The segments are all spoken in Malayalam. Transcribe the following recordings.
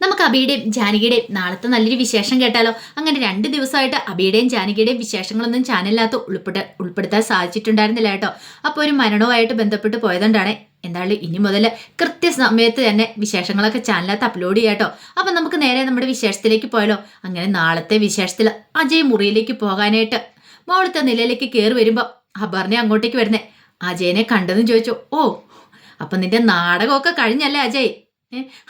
നമുക്ക് അബിയുടെയും ജാനകിയുടെയും നാളത്തെ നല്ലൊരു വിശേഷം കേട്ടാലോ? അങ്ങനെ രണ്ട് ദിവസമായിട്ട് അബിയുടെയും ജാനകിയുടെയും വിശേഷങ്ങളൊന്നും ചാനലിനകത്ത് ഉൾപ്പെടെ ഉൾപ്പെടുത്താൻ സാധിച്ചിട്ടുണ്ടായിരുന്നില്ല കേട്ടോ. അപ്പോൾ ഒരു മരണവുമായിട്ട് ബന്ധപ്പെട്ട് പോയതുകൊണ്ടാണ് എന്തായാലും ഇനി മുതൽ കൃത്യസമയത്ത് തന്നെ വിശേഷങ്ങളൊക്കെ ചാനലിനകത്ത് അപ്ലോഡ് ചെയ്യാം കേട്ടോ. അപ്പം നമുക്ക് നേരെ നമ്മുടെ വിശേഷത്തിലേക്ക് പോയാലോ? അങ്ങനെ നാളത്തെ വിശേഷത്തിൽ അജയ് മുറിയിലേക്ക് പോകാനായിട്ട് മോളത്തെ നിലയിലേക്ക് കയറി വരുമ്പോൾ അപർണ അങ്ങോട്ടേക്ക് വരുന്നേ. അജയനെ കണ്ടെന്ന് ചോദിച്ചു ഓ അപ്പം നിന്റെ നാടകമൊക്കെ കഴിഞ്ഞല്ലേ അജയ്?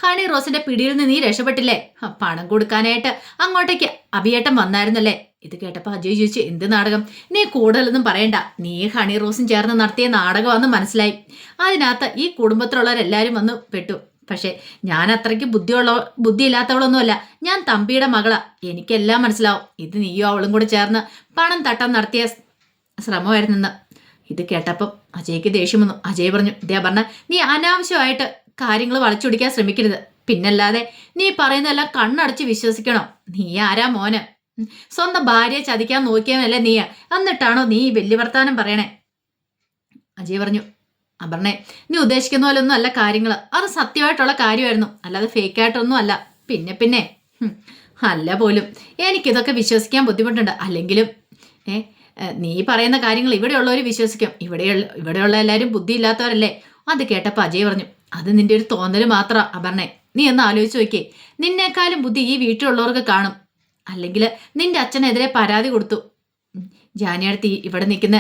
ഹണി റോസിന്റെ പിടിയിൽ നിന്ന് നീ രക്ഷപ്പെട്ടില്ലേ? പണം കൊടുക്കാനായിട്ട് അങ്ങോട്ടേക്ക് അഭിയേട്ടം വന്നായിരുന്നല്ലേ? ഇത് കേട്ടപ്പോൾ അജയ് ചോദിച്ചു എന്ത് നാടകം? നീ കൂടുതലൊന്നും പറയണ്ട. നീ ഹണി റോസും ചേർന്ന് നടത്തിയ നാടകമാണെന്ന് മനസ്സിലായി. അതിനകത്ത് ഈ കുടുംബത്തിലുള്ളവരെല്ലാവരും വന്ന് പെട്ടു. പക്ഷേ ഞാൻ അത്രയ്ക്ക് ബുദ്ധിയുള്ള ബുദ്ധിയില്ലാത്തവളൊന്നുമല്ല. ഞാൻ തമ്പിയുടെ മകളാ. എനിക്കെല്ലാം മനസ്സിലാവും. ഇത് നീയോ അവളും കൂടെ ചേർന്ന് പണം തട്ടം നടത്തിയ ശ്രമമായിരുന്നെന്ന് ഇത് കേട്ടപ്പം അജയ്ക്ക് ദേഷ്യം വന്നു. അജയ് പറഞ്ഞു ഇതേ പറഞ്ഞ നീ അനാവശ്യമായിട്ട് കാര്യങ്ങൾ വളച്ചൊടിക്കാൻ ശ്രമിക്കരുത്. പിന്നല്ലാതെ നീ പറയുന്നതെല്ലാം കണ്ണടച്ച് വിശ്വസിക്കണോ. നീ ആരാ മോന്. സ്വന്തം ഭാര്യയെ ചതിക്കാൻ നോക്കിയവനല്ലേ നീ. എന്നിട്ടാണോ നീ വലിയ വർത്താനം പറയണേ? അജയ് പറഞ്ഞു അപർണേ നീ ഉദ്ദേശിക്കുന്ന പോലെ ഒന്നും അല്ല കാര്യങ്ങൾ അത് സത്യമായിട്ടുള്ള കാര്യമായിരുന്നു. അല്ലാതെ ഫേക്ക് ആയിട്ടൊന്നും അല്ല. പിന്നെ പിന്നെ. അല്ല പോലും. എനിക്കിതൊക്കെ വിശ്വസിക്കാൻ ബുദ്ധിമുട്ടുണ്ട്. അല്ലെങ്കിലും ഏ, നീ പറയുന്ന കാര്യങ്ങൾ ഇവിടെയുള്ളവർ വിശ്വസിക്കും. ഇവിടെയുള്ള ഇവിടെയുള്ള എല്ലാവരും ബുദ്ധിയില്ലാത്തവരല്ലേ? അത് കേട്ടപ്പോൾ അജയ് പറഞ്ഞു അത് നിന്റെ ഒരു തോന്നൽ മാത്രം അപർണെ. നീ ഒന്ന് ആലോചിച്ച് നോക്കിയേ. നിന്നേക്കാളും ബുദ്ധി ഈ വീട്ടിലുള്ളവർക്ക് കാണും. അല്ലെങ്കിൽ നിന്റെ അച്ഛനെതിരെ പരാതി കൊടുത്തു. ജാനിയടുത്ത് ഇവിടെ നിൽക്കുന്ന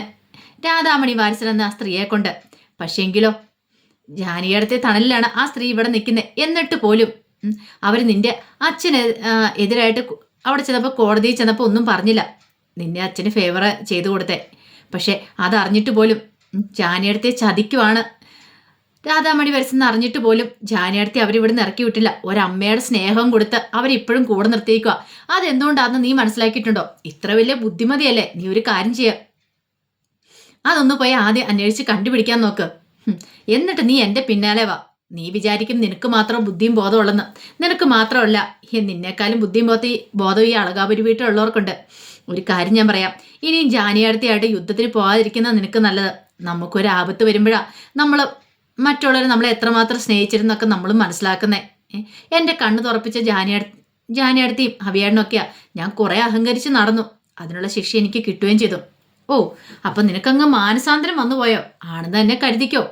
രാധാമണി വാരിസൻ എന്ന ആ സ്ത്രീയെ കൊണ്ട്. പക്ഷേങ്കിലോ ജാനിയടുത്തെ തണലിലാണ് ആ സ്ത്രീ ഇവിടെ നിൽക്കുന്നത് എന്നിട്ട് പോലും അവർ നിന്റെ അച്ഛന് എതിരായിട്ട് അവിടെ ചെന്നപ്പോൾ കോടതിയിൽ ചെന്നപ്പോൾ ഒന്നും പറഞ്ഞില്ല. നിന്നെ അച്ഛന് ഫേവർ ചെയ്തു കൊടുത്തേ. പക്ഷെ അതറിഞ്ഞിട്ട് പോലും ജാനിയടുത്തെ ചതിക്കുവാണ് രാധാമണി വരച്ചെന്ന് അറിഞ്ഞിട്ട് പോലും ജാനിയടുത്തെ അവരിവിടുന്ന് ഇറക്കി വിട്ടില്ല. ഒരമ്മയുടെ സ്നേഹം കൊടുത്ത് അവരിപ്പോഴും കൂടെ നിർത്തിയേക്കുക അതെന്തുകൊണ്ടാണെന്ന് നീ മനസ്സിലാക്കിയിട്ടുണ്ടോ? ഇത്ര വലിയ ബുദ്ധിമതിയല്ലേ? നീ ഒരു കാര്യം ചെയ്യ. അതൊന്ന് പോയി ആദ്യം അന്വേഷിച്ച് കണ്ടുപിടിക്കാൻ നോക്ക്. എന്നിട്ട് നീ എന്റെ പിന്നാലെ വാ. നീ വിചാരിക്കും നിനക്ക് മാത്രം ബുദ്ധിയും ബോധമുള്ളെന്ന് നിനക്ക് മാത്രമല്ല നിന്നേക്കാളും ബുദ്ധിയും ബോധം ബോധം ഈ അളകാപുരി വീട്ടിലുള്ളവർക്കുണ്ട്. ഒരു കാര്യം ഞാൻ പറയാം. ഇനിയും ജാനിയാടത്തിയായിട്ട് യുദ്ധത്തിന് പോകാതിരിക്കുന്ന നിനക്ക് നല്ലത്. നമുക്കൊരു ആപത്ത് വരുമ്പോഴാ നമ്മൾ മറ്റുള്ളവരെ നമ്മൾ എത്രമാത്രം സ്നേഹിച്ചിരുന്നൊക്കെ നമ്മൾ മനസ്സിലാക്കുന്നേ. എന്റെ കണ്ണ് തുറപ്പിച്ച ജാനിയട ജാനിയടുത്തിയും അഭിയാടിനൊക്കെയാ ഞാൻ കുറേ അഹങ്കരിച്ച് നടന്നു. അതിനുള്ള ശിക്ഷ എനിക്ക് കിട്ടുകയും ചെയ്തു. ഓ അപ്പം നിനക്കങ്ങ് മാനസാന്തരം വന്നു പോയോ? ആണെന്ന് തന്നെ കരുതിക്കോ.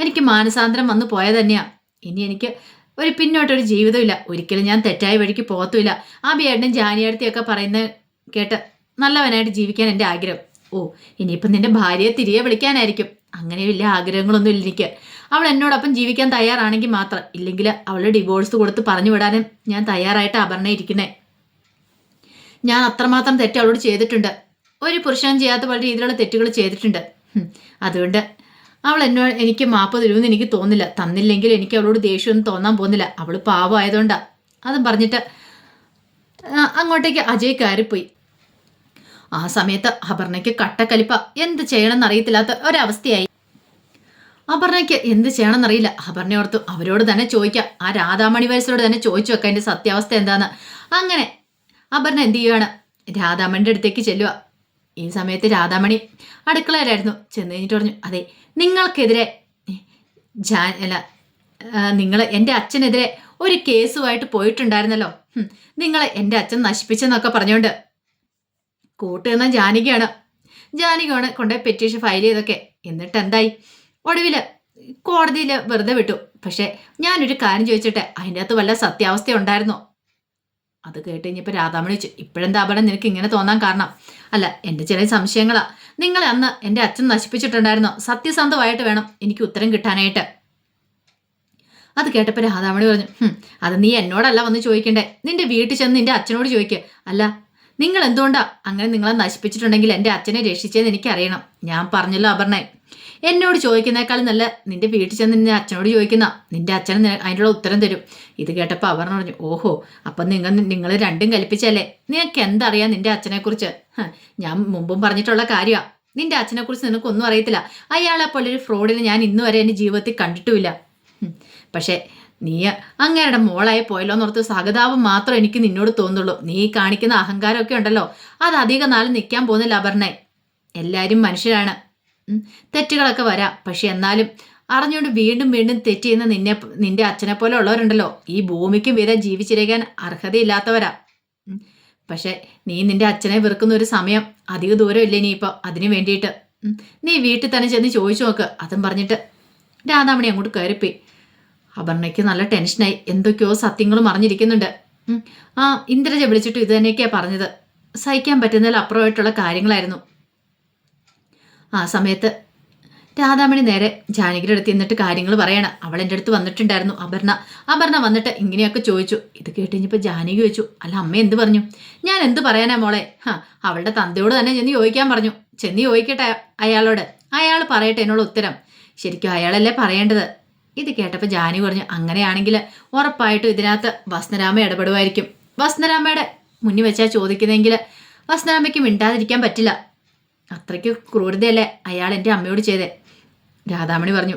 എനിക്ക് മാനസാന്തരം വന്നു പോയ തന്നെയാ. ഇനി എനിക്ക് ഒരു പിന്നോട്ടൊരു ജീവിതമില്ല ഒരിക്കലും ഞാൻ തെറ്റായ വഴിക്ക് പോകത്തുമില്ല. ആ ബിയേട്ടനും ജാനിയടുത്തിയൊക്കെ പറയുന്നത് കേട്ട് നല്ലവനായിട്ട് ജീവിക്കാൻ എന്റെ ആഗ്രഹം. ഓ ഇനിയിപ്പം നിന്റെ ഭാര്യയെ തിരികെ വിളിക്കാനായിരിക്കും. അങ്ങനെ വലിയ ആഗ്രഹങ്ങളൊന്നും ഇല്ല എനിക്ക്. അവൾ എന്നോടൊപ്പം ജീവിക്കാൻ തയ്യാറാണെങ്കിൽ മാത്രം. ഇല്ലെങ്കിൽ അവളെ ഡിവോഴ്സ് കൊടുത്ത് പറഞ്ഞു വിടാനും ഞാൻ തയ്യാറായിട്ട് അപർണ ഇരിക്കുന്നേ ഞാൻ അത്രമാത്രം തെറ്റ് അവളോട് ചെയ്തിട്ടുണ്ട്. ഒരു പുരുഷൻ ചെയ്യാത്ത പല രീതിയിലുള്ള തെറ്റുകൾ ചെയ്തിട്ടുണ്ട്. അതുകൊണ്ട് അവൾ എന്നോട് എനിക്ക് മാപ്പ് തരുമെന്ന് എനിക്ക് തോന്നില്ല തന്നില്ലെങ്കിൽ എനിക്ക് അവളോട് ദേഷ്യമൊന്നും തോന്നാൻ പോകുന്നില്ല. അവൾ പാവമായതുകൊണ്ടാണ് അതും പറഞ്ഞിട്ട് അങ്ങോട്ടേക്ക് അജയ് കയറിപ്പോയി. ആ സമയത്ത് അപർണയ്ക്ക് കട്ടക്കലിപ്പ എന്ത് ചെയ്യണമെന്ന് അറിയത്തില്ലാത്ത ഒരവസ്ഥയായി. അപർണയ്ക്ക് എന്ത് ചെയ്യണമെന്നറിയില്ല. അപർണ ഓർത്തു അവരോട് തന്നെ ചോദിക്കാം. ആ രാധാമണി വയസ്സിനോട് തന്നെ ചോദിച്ചു വെക്കാം. എന്റെ സത്യാവസ്ഥ എന്താന്ന്. അങ്ങനെ അപർണ എന്ത് ചെയ്യുകയാണ് രാധാമണിയുടെ അടുത്തേക്ക് ചെല്ലുക ഈ സമയത്ത് രാധാമണി അടുക്കളയിലായിരുന്നു. ചെന്ന് കഴിഞ്ഞിട്ട് പറഞ്ഞു അതെ നിങ്ങൾക്കെതിരെ ജാ അല്ല നിങ്ങൾ എന്റെ അച്ഛനെതിരെ ഒരു കേസുമായിട്ട് പോയിട്ടുണ്ടായിരുന്നല്ലോ. ഹും, നിങ്ങളെ എന്റെ അച്ഛൻ നശിപ്പിച്ചെന്നൊക്കെ പറഞ്ഞുകൊണ്ട് കൂട്ടുന്ന ജാനകിയാണ്. ജാനകിയാണ് കൊണ്ടുപോയി പെറ്റീഷൻ ഫയൽ ചെയ്തൊക്കെ. എന്നിട്ട് എന്തായി? ഒടുവിൽ കോടതിയിൽ വെറുതെ വിട്ടു. പക്ഷെ ഞാനൊരു കാര്യം ചോദിച്ചിട്ടെ അതിന്റെ അകത്ത് വല്ല സത്യാവസ്ഥ ഉണ്ടായിരുന്നോ അത് കേട്ട് കഴിഞ്ഞപ്പോൾ രാധാമണി ചോദിച്ചു ഇപ്പോഴെന്താ അപകടം നിനക്ക് ഇങ്ങനെ തോന്നാൻ കാരണം? അല്ല എന്റെ ചില സംശയങ്ങളാ. നിങ്ങൾ അന്ന് എന്റെ അച്ഛൻ നശിപ്പിച്ചിട്ടുണ്ടായിരുന്നോ? സത്യസന്ധമായിട്ട് വേണം എനിക്ക് ഉത്തരം കിട്ടാനായിട്ട്. അത് കേട്ടപ്പോൾ രാധാമണി പറഞ്ഞു അത് നീ എന്നോടല്ല വന്ന് ചോദിക്കണ്ടേ? നിന്റെ വീട്ടിൽ ചെന്ന് നിന്റെ അച്ഛനോട് ചോദിക്കുക അല്ല നിങ്ങൾ എന്തുകൊണ്ടാ അങ്ങനെ നിങ്ങളെ നശിപ്പിച്ചിട്ടുണ്ടെങ്കിൽ എന്റെ അച്ഛനെ രക്ഷിച്ചതെന്ന് എനിക്കറിയണം. ഞാൻ പറഞ്ഞല്ലോ അപർണെ. എന്നോട് ചോദിക്കുന്നേക്കാളും നല്ല നിന്റെ വീട്ടിൽ ചെന്ന് നിന്റെ അച്ഛനോട് ചോദിക്കുന്ന നിന്റെ അച്ഛൻ അതിനുള്ള ഉത്തരം തരും. ഇത് കേട്ടപ്പോൾ അപർണ പറഞ്ഞു ഓഹോ അപ്പം നിങ്ങൾ നിങ്ങൾ രണ്ടും കൽപ്പിച്ചല്ലേ? നിനക്ക് എന്തറിയാം നിന്റെ അച്ഛനെക്കുറിച്ച്? ഞാൻ മുമ്പും പറഞ്ഞിട്ടുള്ള കാര്യമാണ് നിന്റെ അച്ഛനെക്കുറിച്ച് നിനക്കൊന്നും അറിയത്തില്ല. അയാളെ പോലെ ഒരു ഫ്രോഡിനെ ഞാൻ ഇന്നുവരെ എന്റെ ജീവിതത്തിൽ കണ്ടിട്ടുമില്ല. പക്ഷേ നീ അങ്ങയുടെ മോളായി പോയല്ലോ എന്നോർത്ത് സഹതാപം മാത്രം എനിക്ക് നിന്നോട് തോന്നുള്ളൂ നീ കാണിക്കുന്ന അഹങ്കാരമൊക്കെ ഉണ്ടല്ലോ. അത് അധികം നാളും നിൽക്കാൻ പോകുന്നില്ല അപർണെ. എല്ലാവരും മനുഷ്യരാണ്. തെറ്റുകളൊക്കെ വരാം. പക്ഷെ എന്നാലും അറിഞ്ഞുകൊണ്ട് വീണ്ടും വീണ്ടും തെറ്റ് ചെയ്യുന്ന നിന്നെ നിന്റെ അച്ഛനെ പോലെ ഉള്ളവരുണ്ടല്ലോ. ഈ ഭൂമിക്ക് വീതം ജീവിച്ചിരിക്കാൻ അർഹതയില്ലാത്തവരാ. പക്ഷെ നീ നിന്റെ അച്ഛനെ വെറുക്കുന്ന ഒരു സമയം അധിക ദൂരം ഇല്ലേ നീ ഇപ്പൊ അതിനു വേണ്ടിയിട്ട്. നീ വീട്ടിൽ തന്നെ ചെന്ന് ചോദിച്ചു നോക്ക്. അതും പറഞ്ഞിട്ട് രാധാമണി അങ്ങോട്ട് കയറിപ്പോയി. അപർണയ്ക്ക് നല്ല ടെൻഷനായി. എന്തൊക്കെയോ സത്യങ്ങളും അറിഞ്ഞിരിക്കുന്നുണ്ട് ആ ഇന്ദ്രജ വിളിച്ചിട്ട് ഇത് തന്നെയൊക്കെയാ പറഞ്ഞത്. സഹിക്കാൻ പറ്റുന്നതിൽ അപ്പുറമായിട്ടുള്ള കാര്യങ്ങളായിരുന്നു. ആ സമയത്ത് രാധാമണി നേരെ ജാനകിയുടെ അടുത്ത് എന്നിട്ട് കാര്യങ്ങൾ പറയണം. അവൾ എന്റെ അടുത്ത് വന്നിട്ടുണ്ടായിരുന്നു അപർണ. അപർണ വന്നിട്ട് ഇങ്ങനെയൊക്കെ ചോദിച്ചു. ഇത് കേട്ട് ജാനകി ചോദിച്ചു അല്ല അമ്മ എന്ത് പറഞ്ഞു? ഞാൻ എന്ത് പറയാനാ മോളെ? ഹാ അവളുടെ തന്തയോട് തന്നെ ചെന്ന് ചോദിക്കാൻ പറഞ്ഞു. ചെന്ന് ചോദിക്കട്ടെ അയാളോട്. അയാൾ പറയട്ടെ എന്നോട് ഉത്തരം. ശരിക്കും അയാളല്ലേ പറയേണ്ടത്? ഇത് കേട്ടപ്പോൾ ജാനി പറഞ്ഞു അങ്ങനെയാണെങ്കിൽ ഉറപ്പായിട്ടും ഇതിനകത്ത് വസ്നരാമ ഇടപെടുമായിരിക്കും. വസ്നരാമയുടെ മുന്നിൽ വെച്ചാൽ ചോദിക്കുന്നതെങ്കിൽ വസ്നരാമയ്ക്ക് മിണ്ടാതിരിക്കാൻ പറ്റില്ല. അത്രയ്ക്ക് ക്രൂരതയല്ലേ അയാൾ എന്റെ അമ്മയോട് ചെയ്തേ? രാധാമണി പറഞ്ഞു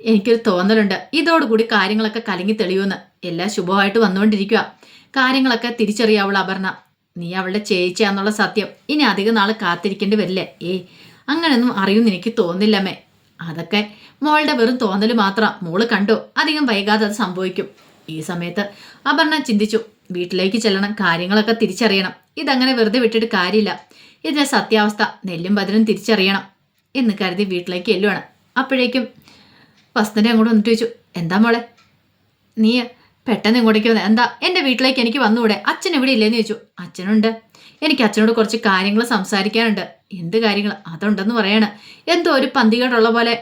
എനിക്കൊരു തോന്നലുണ്ട്. ഇതോടുകൂടി കാര്യങ്ങളൊക്കെ കലങ്ങി തെളിയുമെന്ന്. എല്ലാം ശുഭമായിട്ട് വന്നുകൊണ്ടിരിക്കുക കാര്യങ്ങളൊക്കെ തിരിച്ചറിയാവുള്ള അപർണ. നീ അവളുടെ ചേച്ചിയാന്നുള്ള സത്യം. ഇനി അധികം നാൾ കാത്തിരിക്കേണ്ടി വരില്ലേ? ഏയ് അങ്ങനെയൊന്നും അറിയുമെന്ന് എനിക്ക് തോന്നില്ലമ്മേ അതൊക്കെ മോളുടെ വെറും തോന്നൽ മാത്രം മോൾ കണ്ടു. അധികം വൈകാതെ അത് സംഭവിക്കും. ഈ സമയത്ത് അപർണ ചിന്തിച്ചു വീട്ടിലേക്ക് ചെല്ലണം കാര്യങ്ങളൊക്കെ തിരിച്ചറിയണം. ഇതങ്ങനെ വെറുതെ വിട്ടിട്ട് കാര്യമില്ല. ഇതിന്റെ സത്യാവസ്ഥ നെല്ലും ബദലും തിരിച്ചറിയണം എന്ന് കരുതി വീട്ടിലേക്ക് ചെല്ലുവാണ്. അപ്പോഴേക്കും വസ്തുനെ അങ്ങോട്ട് വന്നിട്ട് ചോദിച്ചു എന്താ മോളെ? നീ പെട്ടെന്ന് ഇങ്ങോട്ടേക്ക് വന്നത് എന്താ? എന്റെ വീട്ടിലേക്ക് എനിക്ക് വന്നുകൂടെ അച്ഛൻ ഇവിടെ ഇല്ലേന്ന് ചോദിച്ചു. അച്ഛനുണ്ട്. എനിക്ക് അച്ഛനോട് കുറച്ച് കാര്യങ്ങൾ സംസാരിക്കാനുണ്ട്. എന്ത് കാര്യങ്ങൾ? അതുണ്ടെന്ന് പറയാണ്. എന്തോ ഒരു പന്തികേടുള്ള പോലെ.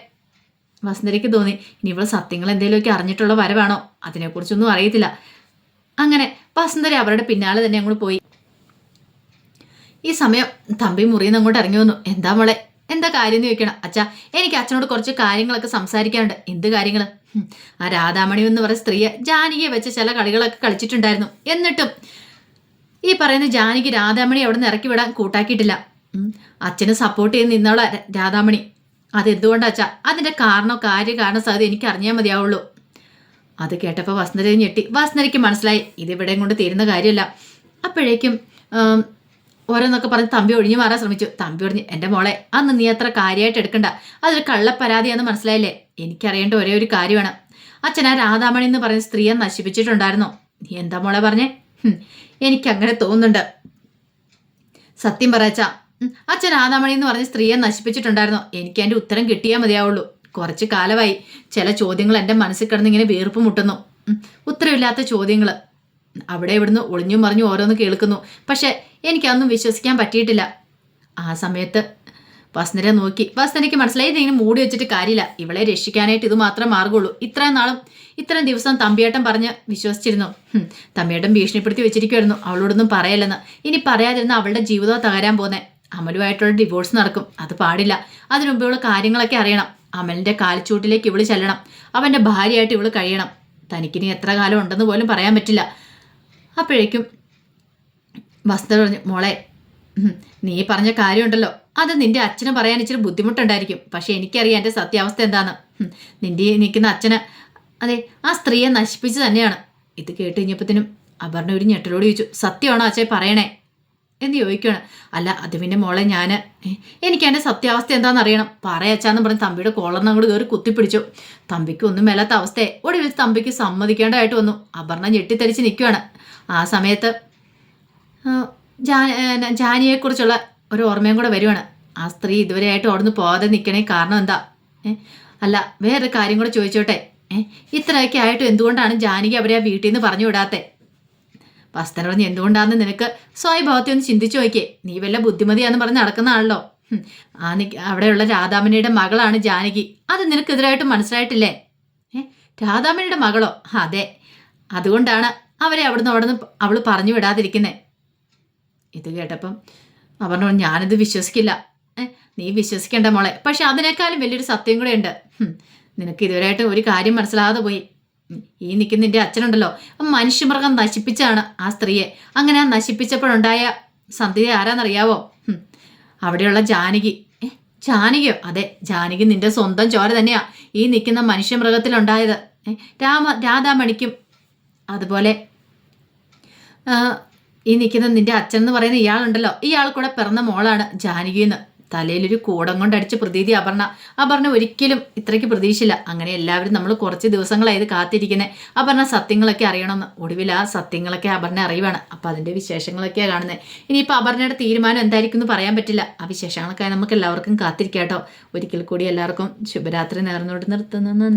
വസന്തരയ്ക്ക് തോന്നി ഇനി ഇവൾ സത്യങ്ങൾ എന്തെങ്കിലുമൊക്കെ അറിഞ്ഞിട്ടുള്ള വരവാണോ? അതിനെക്കുറിച്ചൊന്നും അറിയത്തില്ല. അങ്ങനെ വസന്തര അവരുടെ പിന്നാലെ തന്നെ അങ്ങോട്ട് പോയി. ഈ സമയം തമ്പി മുറിയിൽ നിന്ന് അങ്ങോട്ട് ഇറങ്ങി വന്നു. എന്താ മോളെ? എന്താ കാര്യം എന്ന് ചോദിക്കണം. അച്ഛാ എനിക്ക് അച്ഛനോട് കുറച്ച് കാര്യങ്ങളൊക്കെ സംസാരിക്കാനുണ്ട്. എന്ത് കാര്യങ്ങൾ ആ രാധാമണി എന്ന് പറയുന്ന സ്ത്രീയെ ജാനകിയെ വെച്ച് ചില കളികളൊക്കെ കളിച്ചിട്ടുണ്ടായിരുന്നു. എന്നിട്ടും ഈ പറയുന്ന ജാനകി രാധാമണി അവിടെ നിന്ന് ഇറക്കി വിടാൻ കൂട്ടാക്കിയിട്ടില്ല. അച്ഛനെ സപ്പോർട്ട് ചെയ്ത് നിന്നോളാ രാധാമണി. അതെന്തുകൊണ്ടാ അച്ഛാ? അതിന്റെ കാരണോ കാര്യ കാരണ സാധ്യത എനിക്ക് അറിഞ്ഞാൽ മതിയാവുള്ളൂ. അത് കേട്ടപ്പോൾ വസന്തര ഞെട്ടി. വസന്തരയ്ക്ക് മനസ്സിലായി. ഇതിവിടെയും കൊണ്ട് തീരുന്ന കാര്യമല്ല. അപ്പോഴേക്കും ഓരോന്നൊക്കെ പറഞ്ഞ് തമ്പി ഒഴിഞ്ഞു മാറാൻ ശ്രമിച്ചു. തമ്പി ഒഴിഞ്ഞ് എന്റെ മോളെ അന്ന് നീ അത്ര കാര്യമായിട്ട് എടുക്കണ്ട. അതൊരു കള്ളപ്പരാതിയാന്ന് മനസ്സിലായില്ലേ? എനിക്കറിയേണ്ട ഒരേ ഒരു കാര്യമാണ് അച്ഛനാ രാധാമണി എന്ന് പറയുന്ന സ്ത്രീയെ നശിപ്പിച്ചിട്ടുണ്ടായിരുന്നു. നീ എന്താ മോളെ പറഞ്ഞേ? എനിക്കങ്ങനെ തോന്നുന്നുണ്ട്. സത്യം പറയച്ച അച്ഛൻ ആദാമണി എന്ന് പറഞ്ഞ സ്ത്രീയെ നശിപ്പിച്ചിട്ടുണ്ടായിരുന്നു. എനിക്ക് അതിന്റെ ഉത്തരം കിട്ടിയാൽ മതിയാവുള്ളൂ. കുറച്ച് കാലമായി ചില ചോദ്യങ്ങൾ എന്റെ മനസ്സിൽ കിടന്ന് ഇങ്ങനെ വീർപ്പ് മുട്ടുന്നു. ഉത്തരവില്ലാത്ത ചോദ്യങ്ങൾ അവിടെ ഇവിടുന്ന് ഒളിഞ്ഞും മറിഞ്ഞും ഓരോന്ന് കേൾക്കുന്നു. പക്ഷേ എനിക്കതൊന്നും വിശ്വസിക്കാൻ പറ്റിയിട്ടില്ല. ആ സമയത്ത് വസന്തരെ നോക്കി. വസ്നരയ്ക്ക് മനസ്സിലായി ഇതിങ്ങനെ മൂടി വെച്ചിട്ട് കാര്യമില്ല. ഇവളെ രക്ഷിക്കാനായിട്ട് ഇത് മാത്രം മാർഗമുള്ളൂ ഇത്രയും നാളും ഇത്രയും ദിവസം തമ്പിയേട്ടൻ പറഞ്ഞ് വിശ്വസിച്ചിരുന്നു. തമ്പിയേട്ടൻ ഭീഷണിപ്പെടുത്തി വെച്ചിരിക്കുമായിരുന്നു അവളോടൊന്നും പറയല്ലെന്ന്. ഇനി പറയാതിരുന്ന അവളുടെ ജീവിതം തകരാൻ പോന്നെ അമലുമായിട്ടുള്ള ഡിവോഴ്സ് നടക്കും. അത് പാടില്ല. അതിനുമുമ്പുള്ള കാര്യങ്ങളൊക്കെ അറിയണം. അമലിന്റെ കാൽച്ചൂട്ടിലേക്ക് ഇവൾ ചെല്ലണം. അവന്റെ ഭാര്യയായിട്ട് ഇവൾ കഴിയണം. തനിക്കിനി എത്ര കാലം ഉണ്ടെന്ന് പോലും പറയാൻ പറ്റില്ല. അപ്പോഴേക്കും വസ്ത്ര പറഞ്ഞു മോളെ നീ പറഞ്ഞ കാര്യമുണ്ടല്ലോ. അത് നിന്റെ അച്ഛന് പറയാൻ ഇച്ചിരി ബുദ്ധിമുട്ടുണ്ടായിരിക്കും. പക്ഷെ എനിക്കറിയാം എന്റെ സത്യാവസ്ഥ എന്താന്ന്. നിന്റെ നിൽക്കുന്ന അച്ഛന് അതെ ആ സ്ത്രീയെ നശിപ്പിച്ച് തന്നെയാണ്. ഇത് കേട്ട് കഴിഞ്ഞപ്പത്തിനും അപർണ ഒരു ഞെട്ടലോട് ചോദിച്ചു സത്യമാണോ അച്ഛൻ പറയണേ? എന്ന് ചോദിക്കുകയാണ് അല്ല അത് പിന്നെ മോളെ ഞാൻ എനിക്ക് എന്റെ സത്യാവസ്ഥ എന്താണെന്ന് അറിയണം. പറയച്ചാന്ന് പറഞ്ഞ് തമ്പിയുടെ കോളറിന് അങ്ങോട്ട് കയറി കുത്തിപ്പിടിച്ചു. തമ്പിക്ക് ഒന്നും മേലാത്ത അവസ്ഥയെ ഒടുവിൽ തമ്പിക്ക് സമ്മതിക്കേണ്ടതായിട്ട് വന്നു. അപർണ ഞെട്ടിത്തെറിച്ച് നിൽക്കുകയാണ് ആ സമയത്ത് ജാനിയെക്കുറിച്ചുള്ള ഒരു ഓർമ്മയും കൂടെ വരുവാണ്. ആ സ്ത്രീ ഇതുവരെയായിട്ട് അവിടുന്ന് പോകാതെ നിൽക്കണേ കാരണം എന്താ? അല്ല വേറൊരു കാര്യം കൂടെ ചോദിച്ചോട്ടെ. ഏഹ് ഇത്രയൊക്കെ ആയിട്ടും എന്തുകൊണ്ടാണ് ജാനകി അവരെ ആ വീട്ടിൽ നിന്ന് പറഞ്ഞു വിടാത്തെ? വസ്ത്രം പറഞ്ഞ് എന്തുകൊണ്ടാണെന്ന് നിനക്ക് സ്വയഭാവത്തെ ഒന്ന് ചിന്തിച്ചു നോക്കിയേ. നീ വല്ല ബുദ്ധിമതിയാന്ന് പറഞ്ഞ് നടക്കുന്ന ആണല്ലോ ആ അവിടെയുള്ള രാധാമണിയുടെ മകളാണ് ജാനകി അത് നിനക്കെതിരായിട്ട് മനസ്സിലായിട്ടില്ലേ? ഏ രാധാമണിയുടെ മകളോ? അതെ. അതുകൊണ്ടാണ് അവരെ അവിടുന്ന് അവിടുന്ന് അവൾ പറഞ്ഞു വിടാതിരിക്കുന്നേ. ഇത് കേട്ടപ്പം അവർ പറഞ്ഞു ഞാനിത് വിശ്വസിക്കില്ല. നീ വിശ്വസിക്കേണ്ട മോളെ. പക്ഷെ അതിനേക്കാളും വലിയൊരു സത്യം കൂടെ ഉണ്ട്. നിനക്ക് ഇതുവരെയായിട്ട് ഒരു കാര്യം മനസ്സിലാകാതെ പോയി. ഈ നിൽക്കുന്ന നിന്റെ അച്ഛനുണ്ടല്ലോ. മനുഷ്യമൃഗം നശിപ്പിച്ചാണ് ആ സ്ത്രീയെ. അങ്ങനെ നശിപ്പിച്ചപ്പോഴുണ്ടായ സന്ധ്യ ആരാന്നറിയാവോ? അവിടെയുള്ള ജാനകി. ജാനകിയോ? അതെ ജാനകി നിന്റെ സ്വന്തം ചോര തന്നെയാ. ഈ നിൽക്കുന്ന മനുഷ്യമൃഗത്തിലുണ്ടായത്. രാമ രാധാമണിക്കും അതുപോലെ ഈ നിൽക്കുന്ന നിന്റെ അച്ഛൻ എന്ന് പറയുന്ന ഇയാളുണ്ടല്ലോ. ഇയാൾ കൂടെ പിറന്ന മോളാണ് ജാനകി എന്ന് തലയിലൊരു കൂടം കൊണ്ടടിച്ച് പ്രതീതി അപർണ. അപർണ ഒരിക്കലും ഇത്രയ്ക്ക് പ്രതീക്ഷയില്ല. അങ്ങനെ എല്ലാവരും നമ്മൾ കുറച്ച് ദിവസങ്ങളായത് കാത്തിരിക്കുന്നത് അപർണ സത്യങ്ങളൊക്കെ അറിയണമെന്ന്. ഒടുവിൽ ആ സത്യങ്ങളൊക്കെ അപർണ അറിയുവാണ്. അപ്പം അതിന്റെ വിശേഷങ്ങളൊക്കെയാണ് കാണുന്നത് ഇനിയിപ്പോൾ അപർണയുടെ തീരുമാനം എന്തായിരിക്കും എന്ന് പറയാൻ പറ്റില്ല. ആ വിശേഷങ്ങളൊക്കെ നമുക്ക് എല്ലാവർക്കും കാത്തിരിക്കാം കേട്ടോ ഒരിക്കൽ കൂടി എല്ലാവർക്കും ശുഭരാത്രി നേർന്നുകൊണ്ട് നിർത്തുന്നു.